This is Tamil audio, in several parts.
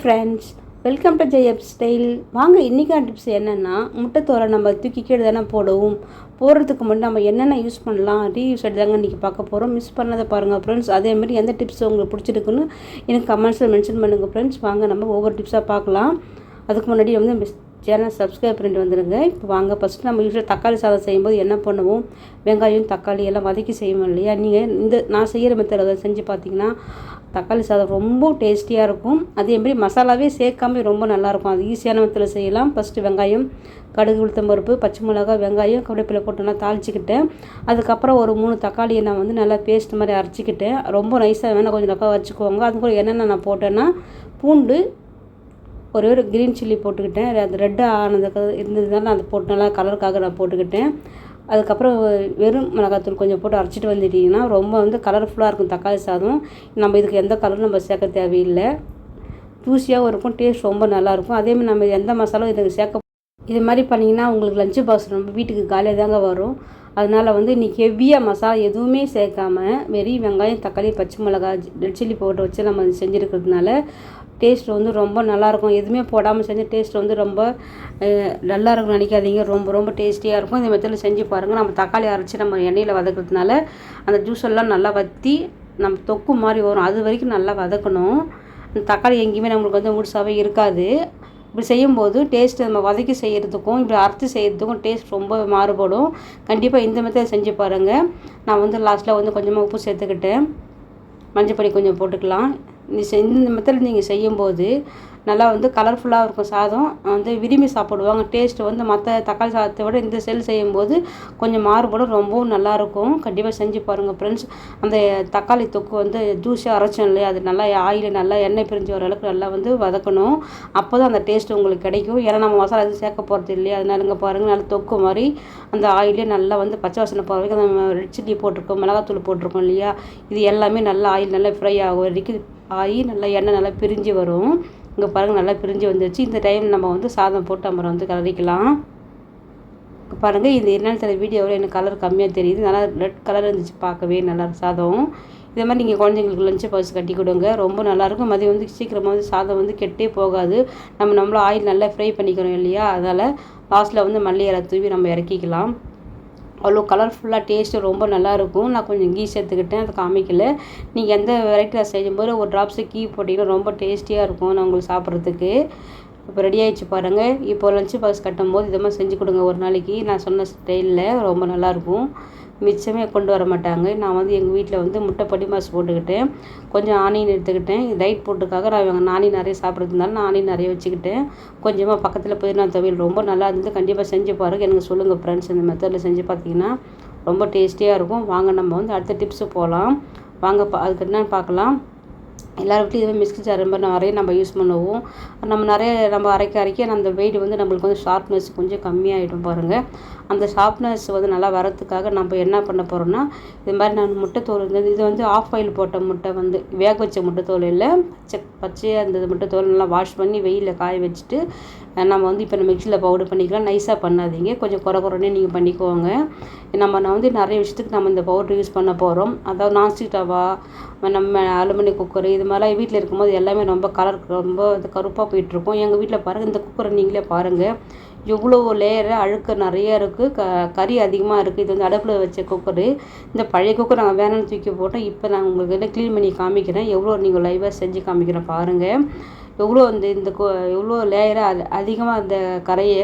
Friends welcome to Jaya style வாங்க இன்றைக்கான டிப்ஸ் என்னென்னா முட்டைத்தோரை நம்ம தூக்கி கீழே தானே போடுவோம். போடுறதுக்கு முன்னாடி நம்ம என்னென்ன யூஸ் பண்ணலாம் ரீயூஸ் தாங்க இன்றைக்கி பார்க்க போகிறோம் மிஸ் பண்ணதை பாருங்கள் ஃப்ரெண்ட்ஸ் அதேமாதிரி எந்த டிப்ஸ் உங்களுக்கு பிடிச்சிருக்குன்னு எனக்கு கமெண்ட்ஸில் மென்ஷன் பண்ணுங்கள் ஃப்ரெண்ட்ஸ் வாங்க நம்ம ஒவ்வொரு டிப்ஸாக பார்க்கலாம். அதுக்கு முன்னாடி வந்து மிஸ் சேனல் சப்ஸ்கிரைப் பண்ணிட்டு வந்துடுங்க இப்போ வாங்க ஃபஸ்ட்டு நம்ம யூஸ்வலாக தக்காளி சாதம் செய்யும்போது என்ன பண்ணுவோம்? வெங்காயம் தக்காளி எல்லாம் வதக்கி செய்வோம் இல்லையா? நீங்கள் இந்த நான் செய்கிற மெத்தடில் செஞ்சு பார்த்தீங்கன்னா தக்காளி சாதம் ரொம்ப டேஸ்டியாக இருக்கும். அதேமாதிரி மசாலாவே சேர்க்காம ரொம்ப நல்லாயிருக்கும். அது ஈஸியான விதத்தில் செய்யலாம். ஃபஸ்ட்டு வெங்காயம் கடுகு உளுத்தம் பருப்பு பச்சை மிளகா வெங்காயம் கருவேப்பிலை போட்டு நல்லா தாளிச்சிக்கிட்டேன். அதுக்கப்புறம் ஒரு மூணு தக்காளியை நான் வந்து நல்லா பேஸ்ட் மாதிரி அரைச்சிக்கிட்டேன். ரொம்ப நைஸாக வேணால் கொஞ்சம் நக்கா வச்சுக்கோங்க அது கூட என்னென்ன நான் போட்டேன்னா பூண்டு ஒரே ஒரு க்ரீன் சில்லி போட்டுக்கிட்டேன். அது ரெட்டு ஆனதுக்கு இருந்ததுனால நான் அதை போட்டு நல்லா கலருக்காக நான் போட்டுக்கிட்டேன். அதுக்கப்புறம் வெறும் மிளகாத்தூள் கொஞ்சம் போட்டு அரைச்சிட்டு வந்துட்டிங்கன்னா ரொம்ப வந்து கலர்ஃபுல்லாக இருக்கும் தக்காளி சாதம். நம்ம இதுக்கு எந்த கலரும் நம்ம சேர்க்க தேவையில்லை. ஜூஸியாகவும் இருக்கும் டேஸ்ட் ரொம்ப நல்லாயிருக்கும் அதேமாதிரி நம்ம எந்த மசாலாவும் இதுக்கு சேர்க்க இது மாதிரி பண்ணிங்கன்னா உங்களுக்கு லஞ்சு பாக்ஸ் நம்ம வீட்டுக்கு காலியாக தாங்க வரும். அதனால் வந்து இன்றைக்கி ஹெவியாக மசாலா எதுவுமே சேர்க்காம வெறி வெங்காயம் தக்காளி பச்சை மிளகாய் ரெட் சில்லி பவுடர் வச்சு நம்ம செஞ்சுருக்கிறதுனால டேஸ்ட் வந்து ரொம்ப நல்லாயிருக்கும். எதுவுமே போடாமல் செஞ்ச டேஸ்ட் வந்து ரொம்ப நல்லா இருக்கும்னு நினைக்காதீங்க. ரொம்ப ரொம்ப டேஸ்டியாக இருக்கும். இந்த மெத்தடில் செஞ்சு பாருங்கள் நம்ம தக்காளி அரைச்சி நம்ம எண்ணெயில் வதக்கிறதுனால அந்த ஜூஸ் எல்லாம் நல்லா வற்றி நம்ம தொக்கு மாதிரி வரும். அது வரைக்கும் நல்லா வதக்கணும். அந்த தக்காளி எங்கேயுமே நம்மளுக்கு வந்து முழுசாகவே இருக்காது. இப்படி செய்யும்போது டேஸ்ட் நம்ம வதக்கி செய்கிறதுக்கும் இப்படி அரைச்சி செய்கிறதுக்கும் டேஸ்ட் ரொம்ப மாறுபடும். கண்டிப்பாக இந்த மெத்தட் செஞ்சு பாருங்கள் நான் வந்து லாஸ்ட்டில் வந்து கொஞ்சமாக உப்பு சேர்த்துக்கிட்டேன் மஞ்சள் பொடி கொஞ்சம் போட்டுக்கலாம். நீ இந்த மெத்தட் நீங்கள் செய்யும்போது நல்லா வந்து கலர்ஃபுல்லாக இருக்கும் சாதம். வந்து விரும்பி சாப்பிடுவாங்க. டேஸ்ட்டு வந்து மற்ற தக்காளி சாதத்தை விட இந்த செல் செய்யும்போது கொஞ்சம் மாறுபடும். ரொம்பவும் நல்லாயிருக்கும் கண்டிப்பாக செஞ்சு பாருங்கள் ஃப்ரெண்ட்ஸ் அந்த தக்காளி தொக்கு வந்து ஜூஸாக அரைச்சோம் இல்லையா? அது நல்லா ஆயில் நல்லா எண்ணெய் பிரிஞ்சு வர அளவுக்கு நல்லா வந்து வதக்கணும். அப்போ தான் அந்த டேஸ்ட் உங்களுக்கு கிடைக்கும். ஏன்னா நம்ம மசாலா எதுவும் சேர்க்க போகிறது இல்லையா? அதனால இங்கே பாருங்கள் நல்லா தொக்கு மாதிரி அந்த ஆயிலே நல்லா வந்து பச்சை வாசனை போகிற வரைக்கும் நம்ம ரெட் சில்லி போட்டிருக்கோம் மிளகாத்தூள் போட்டிருக்கோம் இல்லையா? இது எல்லாமே நல்லா ஆயில் நல்லா ஃப்ரை ஆகும் வரைக்கும் ஆகி நல்லா எண்ணெய் நல்லா பிரிஞ்சு வரும். இங்கே பாருங்கள் நல்லா பிரிஞ்சு வந்துருச்சு. இந்த டைம் நம்ம வந்து சாதம் போட்டு அப்புறம் வந்து கலரிக்கலாம். பாருங்கள் இந்த என்னென்னு தெரியல வீடியோவில் எனக்கு கலர் கம்மியாக தெரியுது. நல்லா ரெட் கலர் இருந்துச்சு பார்க்கவே நல்லா சாதம். இதே மாதிரி நீங்கள் குழந்தைங்களுக்கு லஞ்சு பாக்ஸ் கட்டி கொடுங்க. ரொம்ப நல்லாயிருக்கும் மதியம் வந்து சீக்கிரமாக வந்து சாதம் வந்து கெட்டே போகாது. நம்ம நம்மளும் ஆயில் நல்லா ஃப்ரை பண்ணிக்கிறோம் இல்லையா? அதனால் லாஸ்ட்டில் வந்து மல்லி இலை தூவி நம்ம இறக்கிக்கலாம். அவ்வளோ கலர்ஃபுல்லாக டேஸ்ட்டு ரொம்ப நல்லாயிருக்கும். நான் கொஞ்சம் கீ சேர்த்துக்கிட்டேன் அதை காமிக்கல. நீங்கள் எந்த வெரைட்டியில் செய்யும்போது ஒரு ட்ராப்ஸு கீ போட்டிங்கன்னா ரொம்ப டேஸ்டியாக இருக்கும் நான் உங்களுக்கு சாப்பிட்றதுக்கு. இப்போ ரெடி ஆகிடுச்சு பாருங்கள் இப்போ லஞ்சு பாக்ஸ் கட்டும்போது இதை மாதிரி செஞ்சு கொடுங்க. ஒரு நாளைக்கு நான் சொன்ன ஸ்டைலில் ரொம்ப நல்லாயிருக்கும். மிச்சமே கொண்டு வர மாட்டாங்க. நான் வந்து எங்கள் வீட்டில் வந்து முட்டை பொடி மாஸ் போட்டுக்கிட்டேன் கொஞ்சம் ஆனியன் எடுத்துக்கிட்டேன். டைட் போட்டுக்காக நான் ஆனியன் நிறைய சாப்பிட்றதுனால நான் ஆனியன் நிறைய வச்சுக்கிட்டேன் கொஞ்சமாக பக்கத்தில் புதினா துவையல் ரொம்ப நல்லா இருந்தது. கண்டிப்பாக செஞ்சு பாருங்கள் எனக்கு சொல்லுங்கள் ஃப்ரெண்ட்ஸ் இந்த மெத்தடில் செஞ்சு பார்த்தீங்கன்னா ரொம்ப டேஸ்டியாக இருக்கும். வாங்க நம்ம வந்து அடுத்த டிப்ஸு போகலாம் வாங்க பா அதுக்கு என்னென்னு பார்க்கலாம். எல்லார் வீட்லையும் இதுவே மிக்ஸி ஜார் ரொம்ப நிறைய நம்ம யூஸ் பண்ணுவோம். நம்ம நிறைய நம்ம அரைக்க அரைக்க அந்த வெயிட் வந்து நம்மளுக்கு வந்து ஷார்ப்னஸ் கொஞ்சம் கம்மியாகிடும் பாருங்கள் அந்த ஷார்ப்னஸ் வந்து நல்லா வரத்துக்காக நம்ம என்ன பண்ண போகிறோம்னா இது மாதிரி நான் முட்டைத்தோல் இருந்தது இது வந்து ஆஃப் ஆயில் போட்ட முட்டை வந்து வேக வச்ச முட்டைத்தோல் இல்லை. பச்சை பச்சையாக இருந்தது முட்டைத்தோல் நல்லா வாஷ் பண்ணி வெயிலில் காய வச்சுட்டு நம்ம வந்து இப்போ நம்ம மிக்சியில் பவுடர் பண்ணிக்கலாம். நைஸாக பண்ணாதீங்க. கொஞ்சம் குறை குறைனே நீங்கள் பண்ணிக்கோங்க. நம்ம நான் வந்து நிறைய விஷயத்துக்கு நம்ம இந்த பவுடர் யூஸ் பண்ண போகிறோம் அதாவது நான்ஸ்டிக் டவா நம்ம அலுமினியம் குக்கர் இது மாதிரிலாம் வீட்டில் இருக்கும்போது எல்லாமே ரொம்ப கலர் ரொம்ப இது கருப்பாக போயிட்டுருக்கும். எங்கள் வீட்டில் பாருங்கள் இந்த குக்கரை நீங்களே பாருங்கள் எவ்வளோ லேயராக அழுக்கு நிறைய இருக்குது க கறி அதிகமாக இருக்குது இது வந்து அடுப்பில் வச்ச குக்கரு இந்த பழைய குக்கர் நாங்கள் வேணும்னு தூக்கி போட்டோம் இப்போ நான் உங்களுக்கு என்ன க்ளீன் பண்ணி காமிக்கிறேன். எவ்வளோ நீங்கள் லைவாக செஞ்சு காமிக்கிறேன் பாருங்கள் எவ்வளோ இந்த இந்த எவ்வளோ லேயராக அதிகமாக அந்த கரையை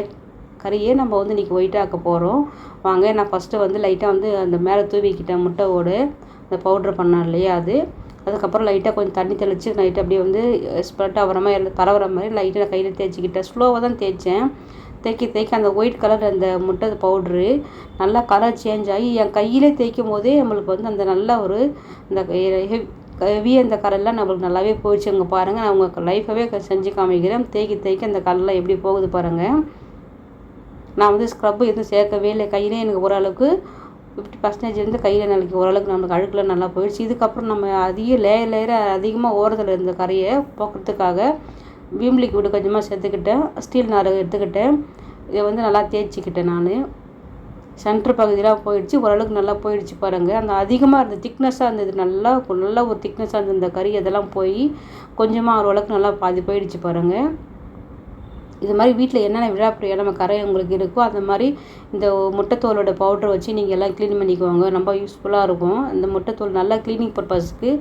கறியே நம்ம வந்து இன்றைக்கி ஒயிட்டாக்க போகிறோம் வாங்க நான் ஃபஸ்ட்டு வந்து லைட்டாக வந்து அந்த மேலே தூவிக்கிட்டேன் முட்டையோடு அந்த பவுட்ரு பண்ணேன் இல்லையா அது. அதுக்கப்புறம் லைட்டாக கொஞ்சம் தண்ணி தெளித்து லைட்டாக அப்படியே வந்து ஸ்ப்ரெட் ஆகிற மாதிரி பரவுற மாதிரி லைட்டாக நான் கையில் தேய்ச்சிக்கிட்டேன். ஸ்லோவாக தான் தேய்ச்சேன். தேய்க்க தேய்க்க அந்த ஒயிட் கலர் அந்த முட்டை பவுட்ரு நல்லா கலர் சேஞ்ச் ஆகி என் கையிலே தேய்க்கும் போதே நம்மளுக்கு வந்து அந்த நல்ல ஒரு அந்த ஹெவி அந்த கலர்லாம் நம்மளுக்கு நல்லாவே போயிடுச்சு. அங்கே பாருங்கள் நான் உங்கள் லைஃபவே செஞ்சு காமிக்கிறேன். தேய்க்க தேய்க்க அந்த கலர்லாம் எப்படி போகுது பாருங்கள் நான் வந்து ஸ்க்ரப்பு எதுவும் சேர்க்கவே இல்லை. கையிலே எனக்கு ஓரளவுக்கு ஃபிஃப்டி பர்சன்டேஜ் வந்து கையில் நாளைக்கு ஓரளவுக்கு நம்மளுக்கு அழுக்கில் நல்லா போயிடுச்சு. இதுக்கப்புறம் நம்ம அதிக லேயர் லேயராக அதிகமாக ஓரத்தில் இருந்த கரையை போக்குறதுக்காக வீம் லிக்விடு கொஞ்சமாக சேர்த்துக்கிட்டேன். ஸ்டீல் நார் எடுத்துக்கிட்டேன். இதை வந்து நல்லா தேய்ச்சிக்கிட்டேன் நான். சென்டர் பகுதியெலாம் போயிடுச்சு. ஓரளவுக்கு நல்லா போயிடுச்சு பாருங்கள் அந்த அதிகமாக இருந்த திக்னஸாக இருந்தது நல்லா நல்லா ஒரு திக்னஸாக இருந்த கறி அதெல்லாம் போய் கொஞ்சமாக ஓரளவுக்கு நல்லா பாதி போயிடுச்சு பாருங்கள் இது மாதிரி வீட்டில் என்னென்ன விழாப்பிரியா நம்ம கரை உங்களுக்கு இருக்கோ அந்த மாதிரி இந்த முட்டைத்தோலோட பவுடரை வச்சு நீங்கள் எல்லாம் க்ளீன் பண்ணிக்குவாங்க ரொம்ப யூஸ்ஃபுல்லாக இருக்கும். இந்த முட்டைத்தோல் நல்லா க்ளீனிங் பர்பஸ்க்கு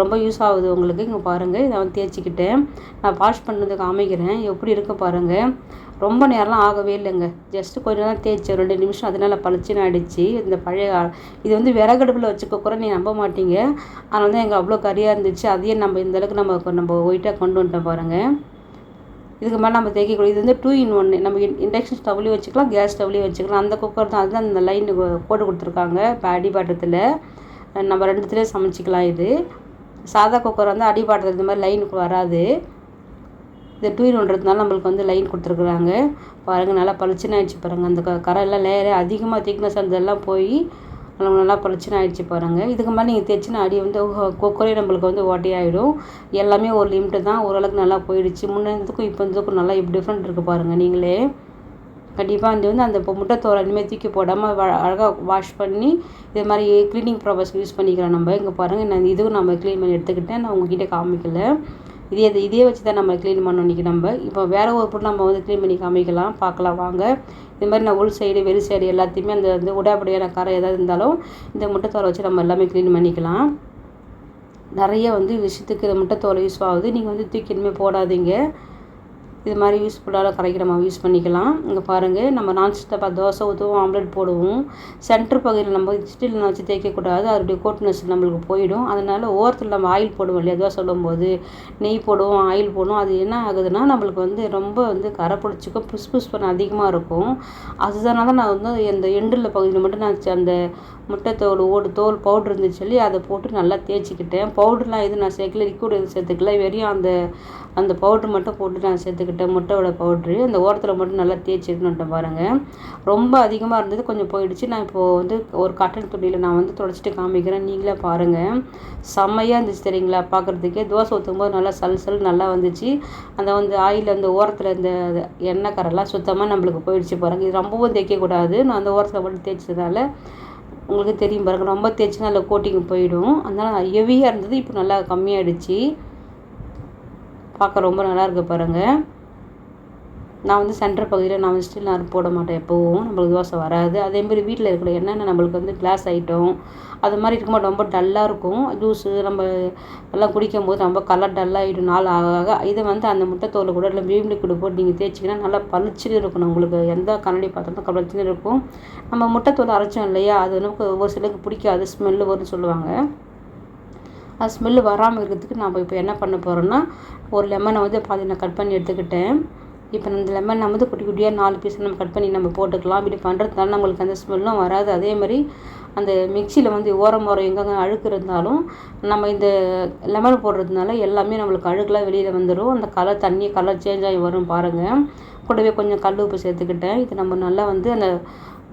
ரொம்ப யூஸ் ஆகுது உங்களுக்கு. இங்கே பாருங்கள் இதை வந்து தேய்ச்சிக்கிட்டேன். நான் வாஷ் பண்ணுறது காமிக்கிறேன். எப்படி இருக்க பாருங்கள் ரொம்ப நேரம்லாம் ஆகவே இல்லைங்க. ஜஸ்ட்டு கொஞ்சம் தான் தேய்ச்சேன். ரெண்டு நிமிஷம். அதனால் பளிச்சுன்னு ஆகிடுச்சு இந்த பழைய இது வந்து விறகடுப்பில் வச்சுக்க கூட நீ நம்ப மாட்டீங்க. அதனால தான் எங்கள் அவ்வளோ கறியாக இருந்துச்சு. அதையே நம்ம இந்தளவுக்கு நம்ம நம்ம ஒயிட்டாக கொண்டு வந்துட்டோம் பாருங்கள் இதுக்கு மேலே நம்ம தேய்க்கக்கூடாது. இது வந்து டூ இன் ஒன்று நம்ம இண்டக்ஷன் ஸ்டவ்லேயும் வச்சுக்கலாம் கேஸ் ஸ்டவ்லேயும் வச்சுக்கலாம். அந்த குக்கர் தான். அதுதான் அந்த லைன் போட்டு கொடுத்துருக்காங்க. இப்போ அடிபாட்டத்தில் நம்ம ரெண்டுத்துலேயும் சமைச்சிக்கலாம் இது. சாதா குக்கர் வந்து அடிபாட்டத்தில் இந்த மாதிரி லைனுக்கு வராது. இந்த டூ இன் ஒன்றதுனால நம்மளுக்கு வந்து லைன் கொடுத்துருக்குறாங்க. பாருங்கள் நல்லா பளிச்சுன்னு ஆயிடுச்சு பாருங்கள் அந்த க கரெல்லாம் லேயர் அதிகமாக திக்னஸ் அந்த எல்லாம் போய் நம்மளுக்கு நல்லா பிரச்சனை ஆகிடுச்சி பாருங்கள் இதுக்கு மேலே நீங்கள் தைச்சினா அடி வந்து கொக்கரே நம்மளுக்கு வந்து ஓட்டையாயிடும் எல்லாமே ஒரு லிமிட்டு தான். ஓரளவுக்கு நல்லா போயிடுச்சு. முன்னேறதுக்கும் இப்போ இருந்ததுக்கும் நல்லா இப்போ டிஃப்ரெண்ட் இருக்குது பாருங்கள் நீங்களே. கண்டிப்பாக இது வந்து அந்த இப்போ முட்டை தோரை இனிமேல் தூக்கி போடாமல் அழகாக வாஷ் பண்ணி இது மாதிரி க்ளீனிங் ப்ராசஸ் யூஸ் பண்ணிக்கிறேன் நம்ம. இங்கே பாருங்கள் நான் இதுவும் நம்ம க்ளீன் பண்ணி எடுத்துக்கிட்டேன். நான் உங்ககிட்ட காமிக்கல. இதே இதே வச்சு தான் நம்ம க்ளீன் பண்ணோம் இன்றைக்கி நம்ம இப்போ வேறு ஒரு பொருள் நம்ம வந்து க்ளீன் பண்ணி காமிக்கலாம் பார்க்கலாம் வாங்க. இது மாதிரி நான் உள் சைடு வெறு சைடு எல்லாத்தையுமே அந்த வந்து உடாப்படியான கரை எதாவது இருந்தாலும் இந்த முட்டைத்தோலை வச்சு நம்ம எல்லாமே க்ளீன் பண்ணிக்கலாம். நிறைய வந்து விஷயத்துக்கு இந்த முட்டைத்தோலை யூஸ் ஆகுது. நீங்கள் வந்து தூக்கி இனிமேல் போடாதீங்க. இது மாதிரி யூஸ்ஃபுல்லாக கரைக்கு நம்ம யூஸ் பண்ணிக்கலாம். இங்கே பாருங்கள் நம்ம நான்ஸ்டாப்பாக தோசை ஊற்றுவோம் ஆம்லெட் போடுவோம். சென்டர் பகுதியில் நம்ம ஸ்டீலில் வச்சு தேய்க்கக்கூடாது. அதோடைய கோட்னஸ் நம்மளுக்கு போயிடும். அதனால் ஓரத்தில் நம்ம ஆயில் போடுவோம் இல்லையா? தோசை சொல்லும்போது நெய் போடுவோம் ஆயில் போடுவோம். அது என்ன ஆகுதுன்னா நம்மளுக்கு வந்து ரொம்ப வந்து கரை பிடிச்சிக்கும் புஸ் புஸ் பண்ண அதிகமாக இருக்கும். அதுதான் தான் நான் வந்து இந்த எண்டில் பகுதியில் மட்டும் நான் அந்த முட்டை தோல் ஓடு தோல் பவுட்ரு இருந்துச்சு சொல்லி அதை போட்டு நல்லா தேய்ச்சிக்கிட்டேன். பவுட்ருலாம் எதுவும் நான் சேர்க்கல. லிக்விட் எதுவும் சேர்த்துக்கல. வெறும் அந்த அந்த பவுட்ரு மட்டும் போட்டு நான் சேர்த்துக்கிட்டேன். முட்டையோட பவுட்ரு அந்த ஓரத்தில் மட்டும் நல்லா தேய்ச்சி பாருங்கள் ரொம்ப அதிகமாக இருந்தது கொஞ்சம் போயிடுச்சு. நான் இப்போது வந்து ஒரு கட்டன் துணியில் நான் வந்து தொடச்சிட்டு காமிக்கிறேன். நீங்களே பாருங்கள் செம்மையாக இருந்துச்சு தெரியுங்களா? பார்க்குறதுக்கே. தோசை ஊற்றும் போது நல்லா சல் சல் நல்லா வந்துச்சு. அந்த வந்து ஆயில் அந்த ஓரத்தில் இந்த எண்ணெய் கரெல்லாம் சுத்தமாக நம்மளுக்கு போயிடுச்சு பாருங்கள் இது ரொம்பவும் தேய்க்கக்கூடாது நான் அந்த ஓரத்தில் மட்டும் தேய்ச்சதுனால உங்களுக்கு தெரியும் பாருங்கள் ரொம்ப தேய்ச்சினா அதில் கோட்டிங் போயிடும். அதனால் ஹெவியாக இருந்தது இப்போ நல்லா கம்மியாகிடுச்சு பார்க்க ரொம்ப நல்லா இருக்குது பாருங்கள் நான் வந்து சென்டர் பகுதியில் நான் வந்து ஸ்டில் நான் போட மாட்டேன் எப்போவும். நம்மளுக்கு தோசை வராது. அதேமாரி வீட்டில் இருக்கிற என்னென்ன நம்மளுக்கு வந்து கிளாஸ் ஐட்டம் அது மாதிரி இருக்கும்போது ரொம்ப டல்லாக இருக்கும். ஜூஸு நம்ம எல்லாம் குடிக்கும் போது ரொம்ப கலர் டல்லாகிடும் நாள் ஆக ஆக. இதை வந்து அந்த முட்டை கூட இல்லை மீன் கூட போட்டு நீங்கள் தேய்ச்சிங்கன்னா நல்லா பளிச்சுன்னு இருக்கணும் உங்களுக்கு. எந்த கண்ணாடி பார்த்தாலும் பளிச்சுன்னு இருக்கும். நம்ம முட்டை தோல் அரைச்சோம் இல்லையா? அது நமக்கு ஒரு சிலருக்கு பிடிக்காது. ஸ்மெல்லு வரும்னு சொல்லுவாங்க. அது ஸ்மெல்லு வராமல் இருக்கிறதுக்கு நம்ம இப்போ என்ன பண்ண போகிறோன்னா ஒரு லெமனை வந்து பாதி நான் கட் பண்ணி எடுத்துக்கிட்டேன். இப்போ இந்த லெமன் நம்ம வந்து குட்டி குட்டியாக நாலு பீஸ் நம்ம கட் பண்ணி நம்ம போட்டுக்கலாம். இப்படி பண்ணுறதுனால நம்மளுக்கு அந்த ஸ்மெல்லும் வராது. அதே மாதிரி அந்த மிக்சியில் வந்து ஓரம் ஓரம் எங்கெங்கே அழுக்கு இருந்தாலும் நம்ம இந்த லெமன் போடுறதுனால எல்லாமே நம்மளுக்கு அழுக்கெலாம் வெளியில் வந்துடும் அந்த கலர் தண்ணி கலர் சேஞ்ச் ஆகி வரும் பாருங்கள் கூடவே கொஞ்சம் கல் உப்பு சேர்த்துக்கிட்டேன். இது நம்ம நல்லா வந்து அந்த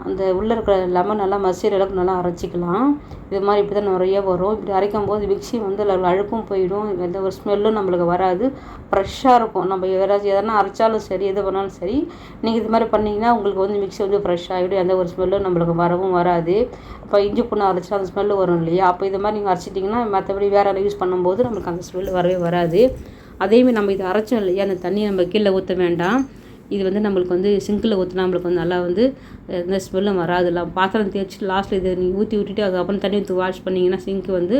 அந்த உள்ளே இருக்கிற லெமன் நல்லா மசிகிற அளவுக்கு நல்லா அரைச்சிக்கலாம். இது மாதிரி இப்படி தான் நிறைய வரும். இப்படி அரைக்கும் போது மிக்ஸி வந்து அதில் அழுப்பும் போயிடும். எந்த ஒரு ஸ்மெல்லும் நம்மளுக்கு வராது. ஃப்ரெஷ்ஷாக இருக்கும். நம்ம யாராச்சும் எதனா அரைச்சாலும் சரி எது பண்ணாலும் சரி நீங்கள் இது மாதிரி பண்ணிங்கன்னா உங்களுக்கு வந்து மிக்ஸி வந்து ஃப்ரெஷ் ஆகிடும். எந்த ஒரு ஸ்மெல்லும் நம்மளுக்கு வரவும் வராது. இப்போ இஞ்சி புண்ணு அரைச்சா அந்த ஸ்மெல்லு வரும் இல்லையா? அப்போ இது மாதிரி நீங்கள் அரைச்சிட்டிங்கன்னா மற்றபடி வேறு யூஸ் பண்ணும்போது நம்மளுக்கு அந்த ஸ்மெல்லு வரவே வராது. அதேமாதிரி நம்ம இதை அரைச்சோம் இல்லையா? அந்த தண்ணி நம்ம கீழே ஊற்ற வேண்டாம். இது வந்து நம்மளுக்கு வந்து சிங்கில் ஊற்றினா நம்மளுக்கு வந்து நல்லா வந்து எந்த ஸ்மெல்லும் வராதுலாம் பாத்திரம் தேய்ச்சி லாஸ்ட்டில் இதை நீங்கள் ஊற்றி விட்டுட்டு அதுக்கப்புறம் தண்ணி ஊற்றி வாஷ் பண்ணிங்கன்னா சிங்க்கு வந்து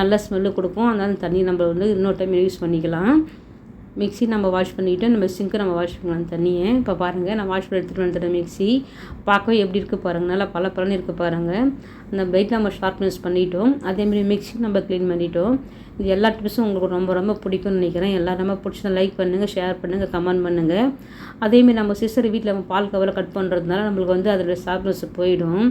நல்ல ஸ்மெல்லு கொடுக்கும். அதனால தண்ணி நம்ம வந்து இன்னொரு டைம் யூஸ் பண்ணிக்கலாம். மிக்சி நம்ம வாஷ் பண்ணிக்கிட்டு நம்ம சிங்க்கு நம்ம வாஷ் பண்ணலாம் தண்ணியை. இப்போ பாருங்கள் நான் வாஷ் பண்ணி எடுத்துகிட்டு வந்துட்டேன் மிக்ஸி. பார்க்கவே எப்படி இருக்குது பாருங்கள் நல்லா பல பலன்னு இருக்குது பாருங்கள் அந்த பெயிட் நம்ம ஷார்ப்னஸ் பண்ணிட்டோம். அதேமாதிரி மிக்ஸி நம்ம க்ளீன் பண்ணிட்டோம். இது எல்லா டிப்ஸும் உங்களுக்கு ரொம்ப ரொம்ப பிடிக்கும்னு நினைக்கிறேன். எல்லாம் ரொம்ப பிடிச்சதை லைக் பண்ணுங்கள் ஷேர் பண்ணுங்கள் கமெண்ட் பண்ணுங்கள் அதேமாரி நம்ம சிஸ்டர் வீட்டில் நம்ம பால் கவரை கட் பண்ணுறதுனால நம்மளுக்கு வந்து அதோட ஷார்ப்னஸ் போயிடும்.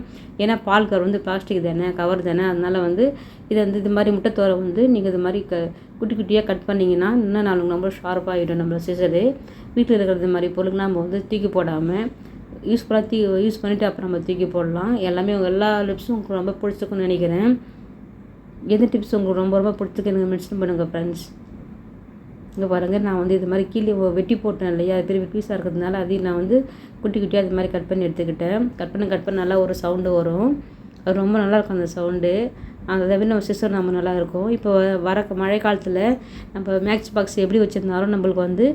ஏன்னா பால் கவர் வந்து பிளாஸ்டிக் தானே கவர் தானே. அதனால் வந்து இதை வந்து இது மாதிரி முட்டைத்தோரை வந்து நீங்கள் இது மாதிரி க குட்டி குட்டியாக கட் பண்ணிங்கன்னா இன்னும் நாலு ரொம்ப ஷார்ப்பாகிடும் நம்மளோட சிசரு வீட்டில் இருக்கிறது மாதிரி பொருளுக்கு நம்ம வந்து தூக்கி போடாமல் யூஸ்ஃபுல்லாக பண்ணி யூஸ் பண்ணிவிட்டு அப்புறம் நம்ம தூக்கி போடலாம். எல்லாமே எல்லா லிப்ஸும் உங்களுக்கு ரொம்ப பிடிச்சிருக்குன்னு நினைக்கிறேன். எந்த டிப்ஸ் உங்களுக்கு ரொம்ப ரொம்ப பிடிச்சிருக்கு எனக்கு மென்ஷன் பண்ணுங்கள் ஃப்ரெண்ட்ஸ் இங்கே பாருங்கள் நான் வந்து இது மாதிரி கீழே வெட்டி போட்டேன் இல்லையா? அது பெரிய பீஸாக இருக்கிறதுனால அதையும் நான் வந்து குட்டி குட்டியாக இது மாதிரி கட் பண்ணி எடுத்துக்கிட்டேன். கட் பண்ண கட் பண்ண நல்லா ஒரு சவுண்டு வரும். அது ரொம்ப நல்லாயிருக்கும் அந்த சவுண்டு அந்த தவிர நம்ம சிஸ்டர் நம்ம நல்லா இருக்கும். இப்போ வர மழை காலத்தில் நம்ம மேக்ஸ் பாக்ஸ் எப்படி வச்சுருந்தாலும் நம்மளுக்கு வந்து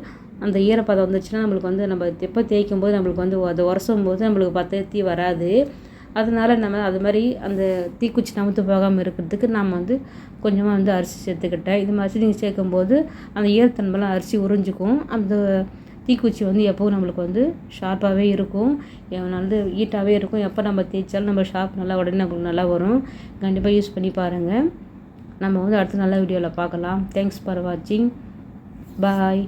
அந்த ஈரப்பதம் வந்துச்சுன்னா நம்மளுக்கு வந்து நம்ம எப்போ தேய்க்கும் போது நம்மளுக்கு வந்து அது உரசும் போது நம்மளுக்கு பற்ற தீ வராது. அதனால் நம்ம அது மாதிரி அந்த தீக்குச்சி நமுத்து போகாமல் இருக்கிறதுக்கு நாம் வந்து கொஞ்சமாக வந்து அரிசி சேர்த்துக்கிட்டேன் இது மாதிரி நீங்கள் சேர்க்கும்போது அந்த ஈரத்தன்மைலாம் அரிசி உறிஞ்சிக்கும். அந்த தீக்குச்சி வந்து எப்போவும் நம்மளுக்கு வந்து ஷார்ப்பாகவே இருக்கும். வந்து நல்ல ஹீட்டாகவே இருக்கும். எப்போ நம்ம தேய்ச்சாலும் நம்ம ஷார்ப் நல்லா உடனே நம்மளுக்கு நல்லா வரும். கண்டிப்பாக யூஸ் பண்ணி பாருங்கள் நம்ம வந்து அடுத்த நல்ல வீடியோவில் பார்க்கலாம். தேங்க்ஸ் ஃபார் வாட்சிங் பாய்